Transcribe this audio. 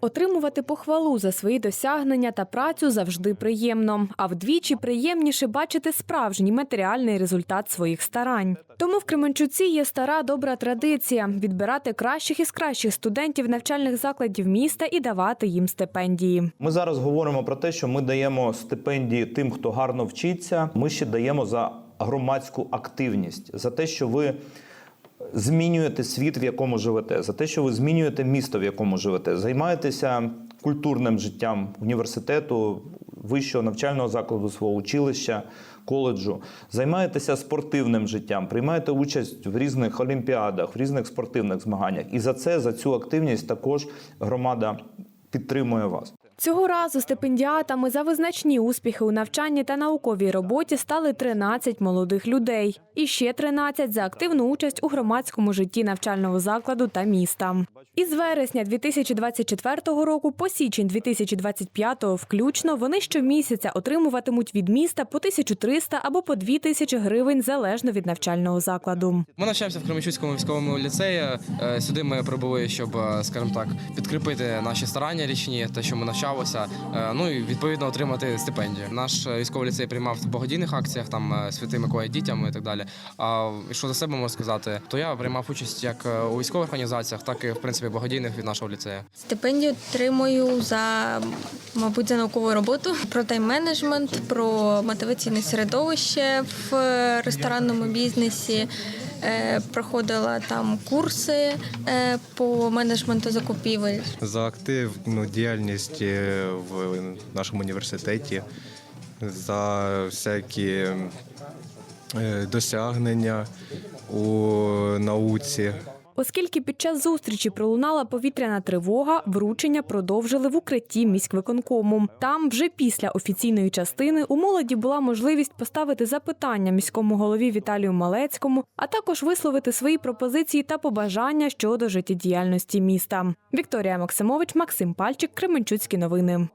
Отримувати похвалу за свої досягнення та працю завжди приємно, а вдвічі приємніше бачити справжній матеріальний результат своїх старань. Тому в Кременчуці є стара добра традиція відбирати кращих із кращих студентів навчальних закладів міста і давати їм стипендії. Ми зараз говоримо про те, що ми даємо стипендії тим, хто гарно вчиться. Ми ще даємо за громадську активність, за те, що ви змінюєте світ, в якому живете, за те, що ви змінюєте місто, в якому живете, займаєтеся культурним життям університету, вищого навчального закладу, свого училища, коледжу, займаєтеся спортивним життям, приймаєте участь в різних олімпіадах, в різних спортивних змаганнях. І за це, за цю активність, також громада підтримує вас. Цього разу стипендіатами за визначні успіхи у навчанні та науковій роботі стали 13 молодих людей. І ще 13 за активну участь у громадському житті навчального закладу та міста. Із вересня 2024 року по січень 2025 включно вони щомісяця отримуватимуть від міста по 1300 або по 2000 гривень залежно від навчального закладу. Ми навчаємося в Кременчуцькому військовому ліцеї. Е, Сюди ми прибули, щоб, е, скажімо так, підкріпити наші старання річні, те, що ми навчалися, е, ну і відповідно отримати стипендію. Наш е, військовий ліцей приймав в благодійних акціях, там е, святий Миколай дітям і так далі. А що за себе можу сказати, то я приймав участь як у військових організаціях, так і в принципі благодійних від нашого ліцею. Стипендію отримую за, мабуть, за наукову роботу про тайм-менеджмент, про мотиваційне середовище в ресторанному бізнесі. Е, Проходила там курси е, по менеджменту закупівель. за активну діяльність е, в нашому університеті, за всякі досягнення у науці. Оскільки під час зустрічі пролунала повітряна тривога, вручення продовжили в укритті міськвиконкому. Там, вже після офіційної частини, у молоді була можливість поставити запитання міському голові Віталію Малецькому, а також висловити свої пропозиції та побажання щодо життєдіяльності міста. Вікторія Максимович, Максим Пальчик, Кременчуцькі новини.